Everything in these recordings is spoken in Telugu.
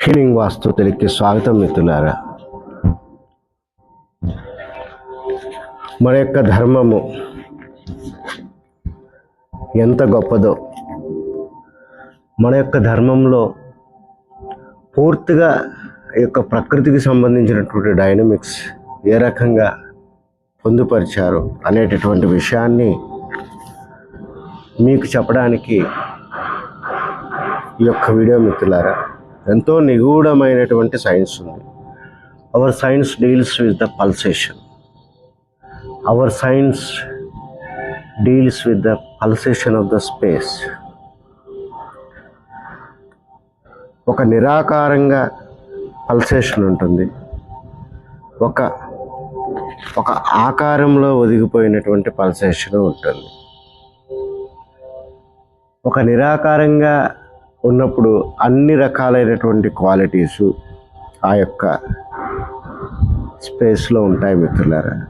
హీలింగ్ వాస్తు తెలికి స్వాగతం మిత్రులారా. మన యొక్క ధర్మము ఎంత గొప్పదో. మన యొక్క ధర్మంలో పూర్తిగా ఈ యొక్క ప్రకృతికి సంబంధించినటువంటి డైనమిక్స్ ఏ రకంగా పొందుపరిచారు అనేటటువంటి విషయాన్ని మీకు చెప్పడానికి ఈ యొక్క వీడియో మిత్రులారా ఎంతో నిగూఢమైనటువంటి సైన్స్ ఉంది. Our science deals with the pulsation our science deals with the pulsation of the space ఒక నిరాకారంగా పల్సేషన్ ఉంటుంది. ఒక ఒక ఆకారంలో ఒదిగిపోయినటువంటి పల్సేషన్ ఉంటుంది. ఒక నిరాకారంగా ఉన్నప్పుడు అన్ని రకాలైనటువంటి క్వాలిటీసు ఆ యొక్క స్పేస్లో ఉంటాయి మిత్రులారా.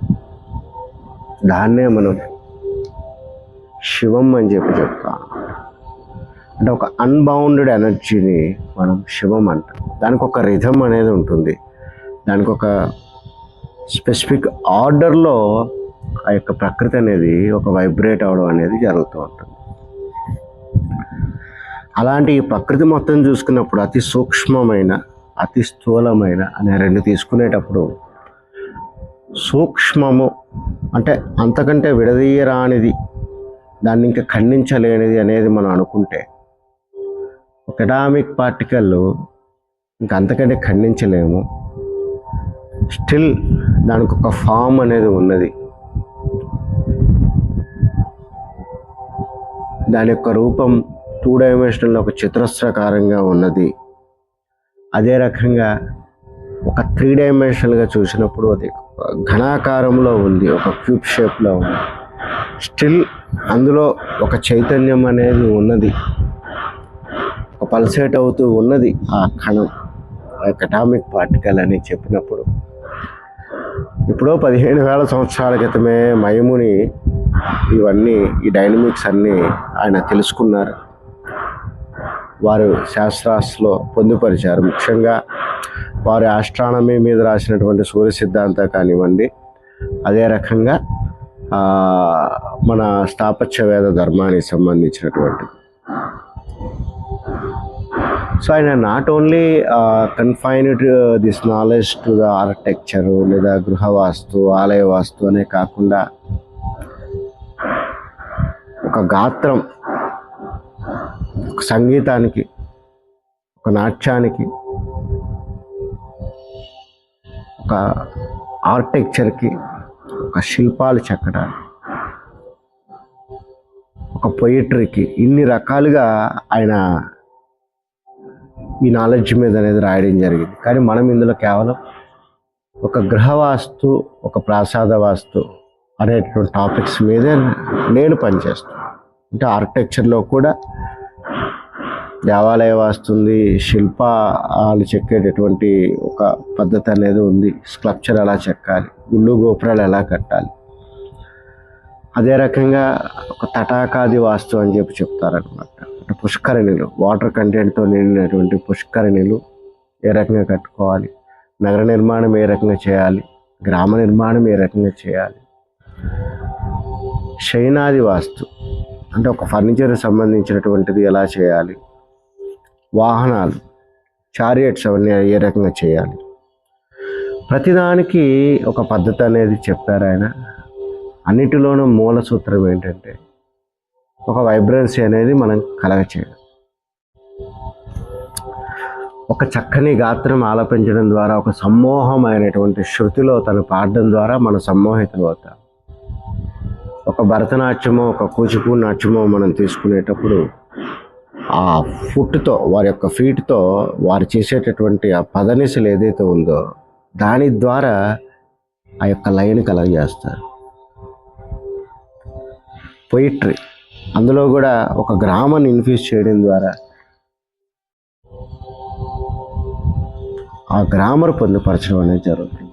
దాన్నే మనం శివం అని చెప్పి చెప్తాం. అంటే ఒక అన్బౌండెడ్ ఎనర్జీని మనం శివం అంటాం. దానికి ఒక రిథం అనేది ఉంటుంది. దానికి ఒక స్పెసిఫిక్ ఆర్డర్లో ఆ యొక్క ప్రకృతి అనేది ఒక వైబ్రేట్ అవడం అనేది జరుగుతూ ఉంటుంది. అలాంటి ఈ ప్రకృతి మొత్తం చూసుకున్నప్పుడు అతి సూక్ష్మమైన అతి స్థూలమైన అనే రెండు తీసుకునేటప్పుడు సూక్ష్మము అంటే అంతకంటే విడదీయరానిది దాన్ని ఇంకా ఖండించలేనిది అనేది మనం అనుకుంటే ఒక పార్టికల్ ఇంకా అంతకంటే ఖండించలేము. స్టిల్ దానికి ఒక ఫామ్ అనేది ఉన్నది. దాని యొక్క రూపం టూ డైమెన్షనల్ ఒక చతురస్రాకారంగా ఉన్నది. అదే రకంగా ఒక త్రీ డైమెన్షనల్గా చూసినప్పుడు అది ఘనాకారంలో ఉంది ఒక క్యూబ్ షేప్లో ఉంది. స్టిల్ అందులో ఒక చైతన్యం అనేది ఉన్నది. ఒక పల్సేట్ అవుతూ ఉన్నది ఆ కణం ఆ యొక్క అటామిక్ పార్టికల్ అని చెప్పినప్పుడు. ఇప్పుడు పదిహేను వేల సంవత్సరాల క్రితమే మయముని ఇవన్నీ ఈ డైనమిక్స్ అన్నీ ఆయన తెలుసుకున్నారు. వారు శాస్త్రాస్లో పొందుపరిచారు. ముఖ్యంగా వారి ఆస్ట్రానమీ మీద రాసినటువంటి సూర్య సిద్ధాంత కానివ్వండి అదే రకంగా మన స్థాపత్యవేద ధర్మానికి సంబంధించినటువంటి. సో ఆయన not only confined this knowledge to the architecture లేదా గృహవాస్తు ఆలయ వాస్తు అనే కాకుండా ఒక గాత్రం ఒక సంగీతానికి ఒక నాట్యానికి ఒక ఆర్కిటెక్చర్కి ఒక శిల్పాలు చెక్కడానికి ఒక పొయిటరీకి ఇన్ని రకాలుగా ఆయన ఈ నాలెడ్జ్ మీద అనేది రాయడం జరిగింది. కానీ మనం ఇందులో కేవలం ఒక గృహవాస్తు ఒక ప్రాసాద వాస్తు అనేటువంటి టాపిక్స్ మీదే నేను పనిచేస్తాను. అంటే ఆర్కిటెక్చర్లో కూడా దేవాలయ వాస్తుంది. శిల్పాలు చెక్కేటటువంటి ఒక పద్ధతి అనేది ఉంది. స్క్లప్చర్ ఎలా చెక్కాలి? గుళ్ళు గోపురాలు ఎలా కట్టాలి? అదే రకంగా ఒక తటాకాది వాస్తు అని చెప్పి చెప్తారనమాట అంటే పుష్కరిణిలు వాటర్ కంటెంట్తో నిండినటువంటి పుష్కరిణిలు ఏ రకంగా కట్టుకోవాలి? నగర నిర్మాణం ఏ రకంగా చేయాలి? గ్రామ నిర్మాణం ఏ రకంగా చేయాలి? శయనాది వాస్తు అంటే ఒక ఫర్నిచర్ సంబంధించినటువంటిది ఎలా చేయాలి? వాహనాలు చారియట్స్ అవన్నీ ఏ రకంగా చేయాలి? ప్రతిదానికి ఒక పద్ధతి అనేది చెప్పారు ఆయన. అన్నిటిలోనూ మూల సూత్రం ఏంటంటే ఒక వైబ్రెన్సీ అనేది మనం కలగ చేయడం ఒక చక్కని గాత్రం ఆలపించడం ద్వారా ఒక సమ్మోహమైనటువంటి శృతిలో తను పాడడం ద్వారా మనం సమ్మోహితులు అవుతాం. ఒక భరతనాట్యమో ఒక కూచిపూడి నాట్యమో మనం తీసుకునేటప్పుడు ఆ ఫుట్తో వారి యొక్క ఫీట్తో వారు చేసేటటువంటి ఆ పదనిసలు ఏదైతే ఉందో దాని ద్వారా ఆ యొక్క లైన్ కలగజేస్తారు. పొయిట్రీ అందులో కూడా ఒక గ్రామాన్ని ఇన్ఫ్యూజ్ చేయడం ద్వారా ఆ గ్రామర్ పొందుపరచడం అనేది జరుగుతుంది.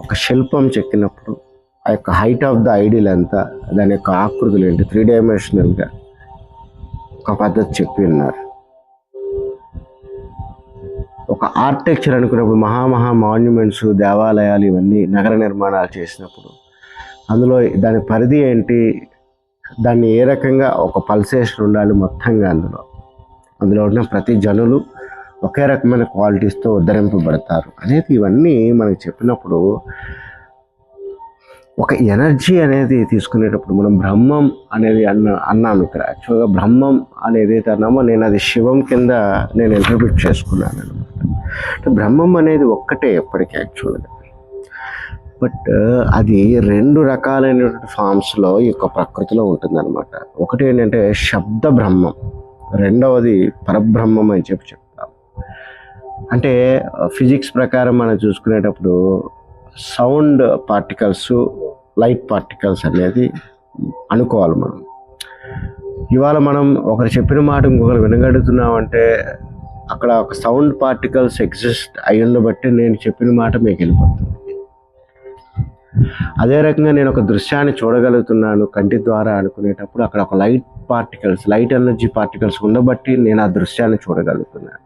ఒక శిల్పం చెక్కినప్పుడు ఆ యొక్క హైట్ ఆఫ్ ద ఐడియల్ ఎంత దాని యొక్క ఆకృతులు ఏంటి త్రీ డైమెన్షనల్గా ఒక పద్ధతి చెప్పి ఉన్నారు. ఒక ఆర్కిటెక్చర్ అనుకున్నప్పుడు మహామహా మాన్యుమెంట్స్ దేవాలయాలు ఇవన్నీ నగర నిర్మాణాలు చేసినప్పుడు అందులో దాని పరిధి ఏంటి? దాన్ని ఏ రకంగా ఒక పల్సేషన్ ఉండాలి మొత్తంగా అందులో? అందులో ఉన్న ప్రతి జనులు ఒకే రకమైన క్వాలిటీస్తో ఉద్ధరింపబడతారు. అనేది ఇవన్నీ మనకు చెప్పినప్పుడు ఒక ఎనర్జీ అనేది తీసుకునేటప్పుడు మనం బ్రహ్మం అనేది అన్న అన్నాము ఇక్కడ. యాక్చువల్గా బ్రహ్మం అనేది ఏదైతే అన్నామో నేను అది శివం కింద నేను ఇంటర్ప్రిట్ చేసుకున్నాను అనమాట బ్రహ్మం అనేది ఒక్కటే ఎప్పటికీ యాక్చువల్గా. బట్ అది రెండు రకాలైనటువంటి ఫామ్స్లో ఈ యొక్క ప్రకృతిలో ఉంటుందన్నమాట. ఒకటి ఏంటంటే శబ్ద బ్రహ్మం. రెండవది పరబ్రహ్మం అని చెప్పి చెప్తాం. అంటే ఫిజిక్స్ ప్రకారం మనం చూసుకునేటప్పుడు సౌండ్ పార్టికల్స్ లైట్ పార్టికల్స్ అనేది అనుకోవాలి మనం. ఇవాళ మనం ఒకరు చెప్పిన మాట ఇంకొకరు వినగడుగుతున్నామంటే అక్కడ ఒక సౌండ్ పార్టికల్స్ ఎగ్జిస్ట్ అయి ఉండబట్టి నేను చెప్పిన మాట మీకు వెళ్ళిపోతుంది అదే రకంగా నేను ఒక దృశ్యాన్ని చూడగలుగుతున్నాను కంటి ద్వారా అనుకునేటప్పుడు అక్కడ ఒక light particles light energy particles ఉండబట్టి నేను ఆ దృశ్యాన్ని చూడగలుగుతున్నాను.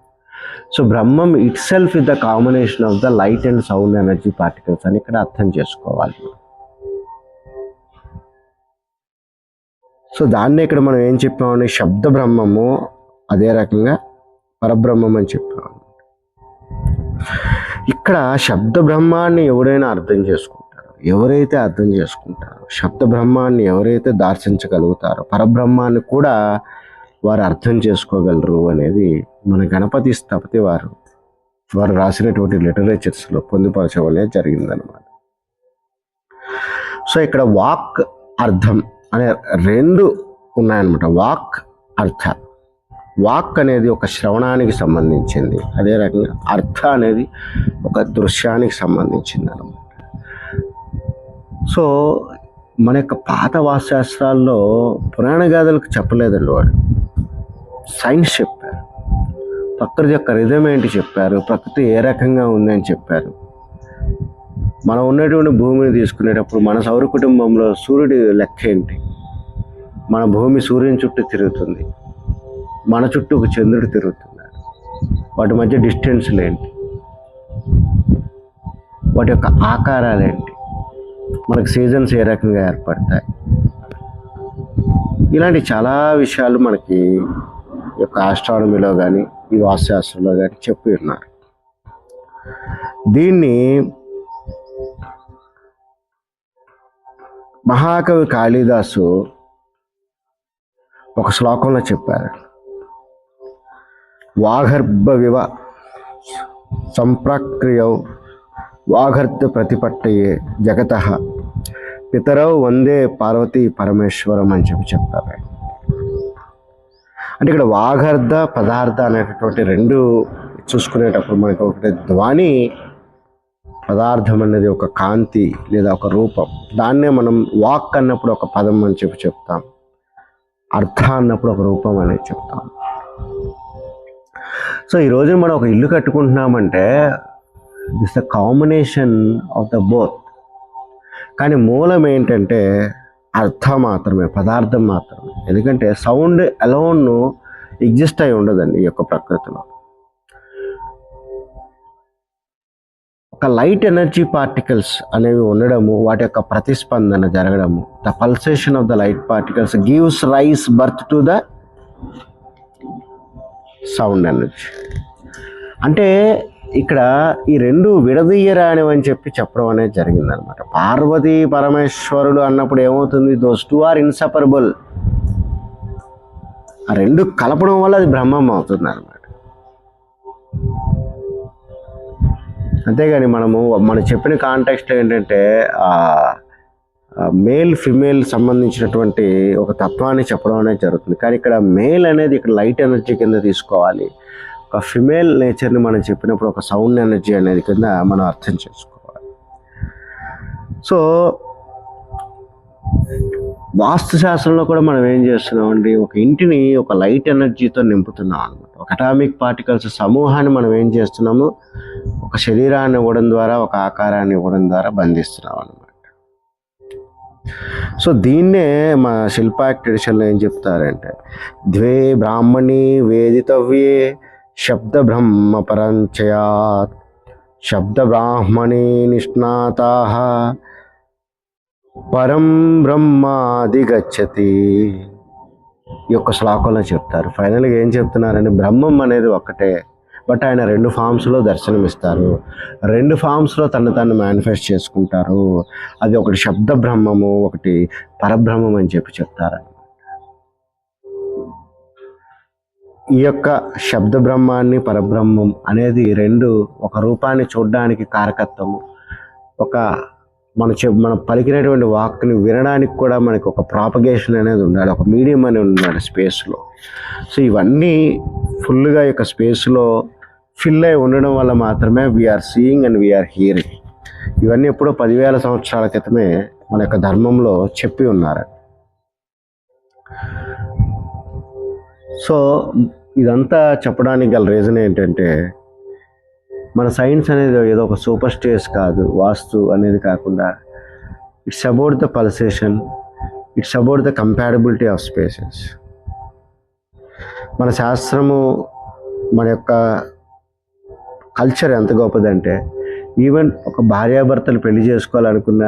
So Brahmam itself is the combination of the light and sound energy particles అని ఇక్కడ అర్థం చేసుకోవాలి. సో దాన్నే ఇక్కడ మనం ఏం చెప్పామని శబ్ద బ్రహ్మము అదే రకంగా పరబ్రహ్మం అని చెప్పాము. ఇక్కడ శబ్ద బ్రహ్మాన్ని ఎవరైనా అర్థం చేసుకుంటారు ఎవరైతే అర్థం చేసుకుంటారో శబ్ద బ్రహ్మాన్ని ఎవరైతే దర్శించగలుగుతారో పరబ్రహ్మాన్ని కూడా వారు అర్థం చేసుకోగలరు అనేది మన గణపతి స్థపతి వారు వారు రాసినటువంటి లిటరేచర్స్లో పొందుపరచవలే జరిగిందనమాట సో ఇక్కడ వాక్ అర్థం అనే రెండు ఉన్నాయన్నమాట. వాక్ అర్థ. వాక్ అనేది ఒక శ్రవణానికి సంబంధించింది. అదే రకంగా అర్థ అనేది ఒక దృశ్యానికి సంబంధించింది అనమాట సో మన యొక్క పాత వాస్తుశాస్త్రాల్లో పురాణ గాథలకు చెప్పలేదండి వాడు. సైన్స్ ప్రకృతి యొక్క రిధం ఏంటి చెప్పారు ప్రకృతి ఏ రకంగా ఉందని చెప్పారు. మనం ఉన్నటువంటి భూమిని తీసుకునేటప్పుడు మన సౌర కుటుంబంలో సూర్యుడి లెక్క ఏంటి? మన భూమి సూర్యుని చుట్టూ తిరుగుతుంది మన చుట్టూ ఒక చంద్రుడు తిరుగుతున్నాడు వాటి మధ్య డిస్టెన్స్లు ఏంటి? వాటి యొక్క ఆకారాలు ఏంటి? మనకు సీజన్స్ ఏ రకంగా ఏర్పడతాయి? ఇలాంటి చాలా విషయాలు మనకి యొక్క ఆస్ట్రానమీలో కానీ ఈ వాస్తుశాస్త్రంలో కానీ చెప్పి ఉన్నారు. దీన్ని మహాకవి కాళిదాసు ఒక శ్లోకంలో చెప్పారు. వాగర్భ వివ సంప్రక్రియౌ వాగర్ధ ప్రతిపట్టయే జగత. పితరౌ వందే పార్వతీ పరమేశ్వరం అని చెప్పి చెప్పారు అంటే ఇక్కడ వాగర్ధ పదార్థ అనేటటువంటి రెండు చూసుకునేటప్పుడు మనకి ఒకటి ధ్వని పదార్థం అనేది ఒక కాంతి లేదా ఒక రూపం. దాన్నే మనం వాక్ అన్నప్పుడు ఒక పదం అని చెప్పి చెప్తాం. అర్థ అన్నప్పుడు ఒక రూపం అనేది చెప్తాం. సో ఈ మనం ఒక ఇల్లు కట్టుకుంటున్నామంటే this the combination of the both. కానీ మూలం ఏంటంటే అర్థం మాత్రమే పదార్థం మాత్రమే. ఎందుకంటే సౌండ్ అలోన్ ఎగ్జిస్ట్ అయి ఉండదండి ఈ యొక్క ప్రకృతిలో. ఒక లైట్ ఎనర్జీ పార్టికల్స్ అనేవి ఉండడము వాటి యొక్క ప్రతిస్పందన జరగడము the pulsation of the light particles gives rise birth to the sound energy. అంటే ఇక్కడ ఈ రెండు విడదీయరానివి అని చెప్పి చెప్పడం అనేది జరిగిందనమాట. పార్వతీ పరమేశ్వరుడు అన్నప్పుడు ఏమవుతుంది? దోస్ టూ ఆర్ ఇన్సపరబుల్ ఆ రెండు కలపడం వల్ల అది బ్రహ్మం అవుతుంది అనమాట అంతేగాని మనము మనం చెప్పిన కాంటెక్స్ట్ ఏంటంటే మేల్ ఫిమేల్ సంబంధించినటువంటి ఒక తత్వాన్ని చెప్పడం అనేది జరుగుతుంది. కానీ ఇక్కడ మేల్ అనేది ఇక్కడ లైట్ ఎనర్జీ కింద తీసుకోవాలి. ఒక ఫిమేల్ నేచర్ని మనం చెప్పినప్పుడు ఒక సౌండ్ ఎనర్జీ అనేది కింద మనం అర్థం చేసుకోవాలి. సో వాస్తుశాస్త్రంలో కూడా మనం ఏం చేస్తున్నామండి? ఒక ఇంటిని ఒక లైట్ ఎనర్జీతో నింపుతున్నాం అనమాట ఒక అటామిక్ పార్టికల్స్ సమూహాన్ని మనం ఏం చేస్తున్నాము? ఒక శరీరాన్ని ఇవ్వడం ద్వారా ఒక ఆకారాన్ని ఇవ్వడం ద్వారా బంధిస్తున్నాం అనమాట సో దీన్నే మా శిల్పా ట్రెడిషన్లో ఏం చెప్తారంటే ద్వే బ్రాహ్మణి వేదితవ్యే శబ్ద బ్రహ్మ పరంచయాత్ శబ్ద బ్రాహ్మణి నిష్ణాతా. పరం బ్రహ్మాదిగచ్చతి. ఈ యొక్క శ్లోకంలో చెప్తారు. ఫైనల్గా ఏం చెప్తున్నారంటే బ్రహ్మం అనేది ఒక్కటే బట్ ఆయన రెండు ఫామ్స్లో దర్శనమిస్తారు. రెండు ఫామ్స్లో తను తను మేనిఫెస్ట్ చేసుకుంటారు. అది ఒకటి శబ్ద బ్రహ్మము ఒకటి పరబ్రహ్మం అని చెప్పి చెప్తారు. ఈ యొక్క శబ్ద బ్రహ్మాన్ని పరబ్రహ్మం అనేది రెండు ఒక రూపాన్ని చూడడానికి కారకత్వము. ఒక మన చె మనం పలికినటువంటి వాక్ని వినడానికి కూడా మనకి ఒక ప్రాపగేషన్ అనేది ఉండాలి ఒక మీడియం అనేది ఉండాలి స్పేస్లో సో ఇవన్నీ ఫుల్గా ఈ యొక్క స్పేస్లో ఫిల్ అయి ఉండడం వల్ల మాత్రమే we are seeing and we are hearing ఇవన్నీ ఎప్పుడో పదివేల సంవత్సరాల క్రితమే మన యొక్క ధర్మంలో చెప్పి ఉన్నారు. సో ఇదంతా చెప్పడానికి గల రీజన్ ఏంటంటే మన సైన్స్ అనేది ఏదో ఒక సూపర్ స్టేస్ కాదు వాస్తు అనేది కాకుండా it's about the pulsation it's about the compatibility of spaces మన శాస్త్రము మన యొక్క కల్చర్ ఎంత గొప్పదంటే ఈవెన్ ఒక భార్యాభర్తలు పెళ్ళి చేసుకోవాలనుకున్న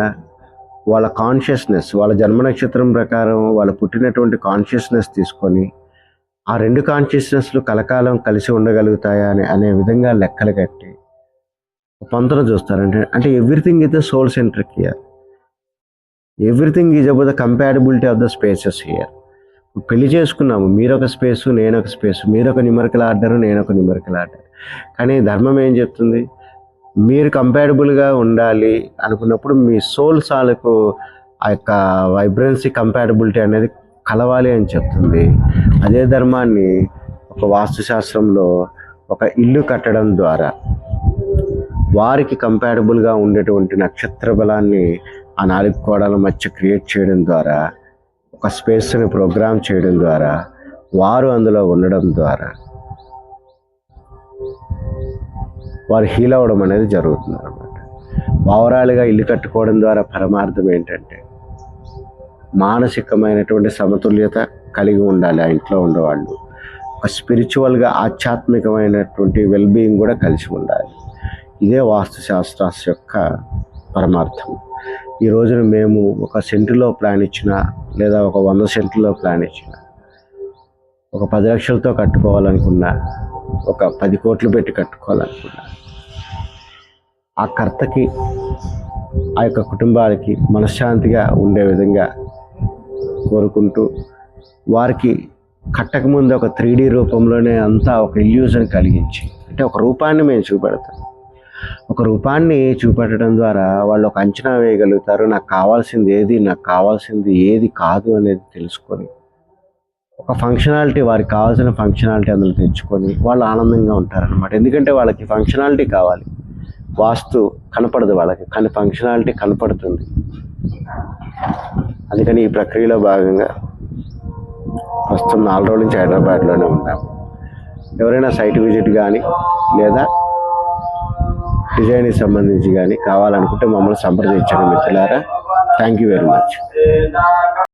వాళ్ళ కాన్షియస్నెస్ వాళ్ళ జన్మ నక్షత్రం ప్రకారం వాళ్ళు పుట్టినటువంటి కాన్షియస్నెస్ తీసుకొని ఆ రెండు కాన్షియస్నెస్లు కలకాలం కలిసి ఉండగలుగుతాయా అని అనే విధంగా లెక్కలు కట్టి పొంతన చూస్తారంటే అంటే everything is the soul centric here everything is about the compatibility of the spaces here పెళ్ళి చేసుకున్నాము మీరొక స్పేస్ నేను ఒక స్పేస్ మీరు ఒక ఆర్డర్ నేను ఒక న్యూమరికల్ ఆర్డర్ కానీ ధర్మం ఏం చెప్తుంది? మీరు కంపాటబుల్గా ఉండాలి అనుకున్నప్పుడు మీ సోల్ సాలకు ఆ యొక్క వైబ్రెన్సీ కంపాటబిలిటీ అనేది కలవాలి అని చెప్తుంది. అదే ధర్మాన్ని ఒక వాస్తుశాస్త్రంలో ఒక ఇల్లు కట్టడం ద్వారా వారికి కంపాటబుల్గా ఉండేటువంటి నక్షత్ర బలాన్ని ఆ నాలుగు కోడల మధ్య క్రియేట్ చేయడం ద్వారా ఒక స్పేస్ని ప్రోగ్రామ్ చేయడం ద్వారా వారు అందులో ఉండడం ద్వారా వారు హీల్ అవ్వడం అనేది జరుగుతుంది అనమాట ఓవరాల్గా ఇల్లు కట్టుకోవడం ద్వారా పరమార్థం ఏంటంటే మానసికమైనటువంటి సమతుల్యత కలిగి ఉండాలి ఆ ఇంట్లో ఉండేవాళ్ళు ఒక స్పిరిచువల్గా ఆధ్యాత్మికమైనటువంటి వెల్బీయింగ్ కూడా కలిసి ఉండాలి. ఇదే వాస్తుశాస్త్ర యొక్క పరమార్థం. ఈ రోజున మేము ఒక సెంటులో ప్లాన్ ఇచ్చిన లేదా ఒక వంద సెంటులో ప్లాన్ ఇచ్చిన ఒక పది లక్షలతో కట్టుకోవాలనుకున్నా ఒక పది కోట్లు పెట్టి కట్టుకోవాలనుకున్నా ఆ కర్తకి ఆ యొక్క కుటుంబాలకి మనశ్శాంతిగా ఉండే విధంగా కోరుకుంటూ వారికి కట్టకముందు ఒక త్రీ డీ రూపంలోనే అంతా ఒక ఇల్యూజన్ కలిగించి అంటే ఒక రూపాన్ని మేము చూపెడతాం. ఒక రూపాన్ని చూపెట్టడం ద్వారా వాళ్ళు ఒక అంచనా వేయగలుగుతారు నాకు కావాల్సింది ఏది నాకు కావాల్సింది ఏది కాదు అనేది తెలుసుకొని ఒక ఫంక్షనాలిటీ వారికి కావాల్సిన ఫంక్షనాలిటీ అందులో తెచ్చుకొని వాళ్ళు ఆనందంగా ఉంటారనమాట ఎందుకంటే వాళ్ళకి ఫంక్షనాలిటీ కావాలి. వాస్తు కనపడదు వాళ్ళకి కానీ ఫంక్షనాలిటీ కనపడుతుంది. అందుకని ఈ ప్రక్రియలో భాగంగా ప్రస్తుతం నాలుగు రోజుల నుంచి హైదరాబాద్లోనే ఉన్నాము ఎవరైనా సైట్ విజిట్ కానీ లేదా డిజైన్కి సంబంధించి కానీ కావాలనుకుంటే మమ్మల్ని సంప్రదించండి మిత్రులారా. Thank you very much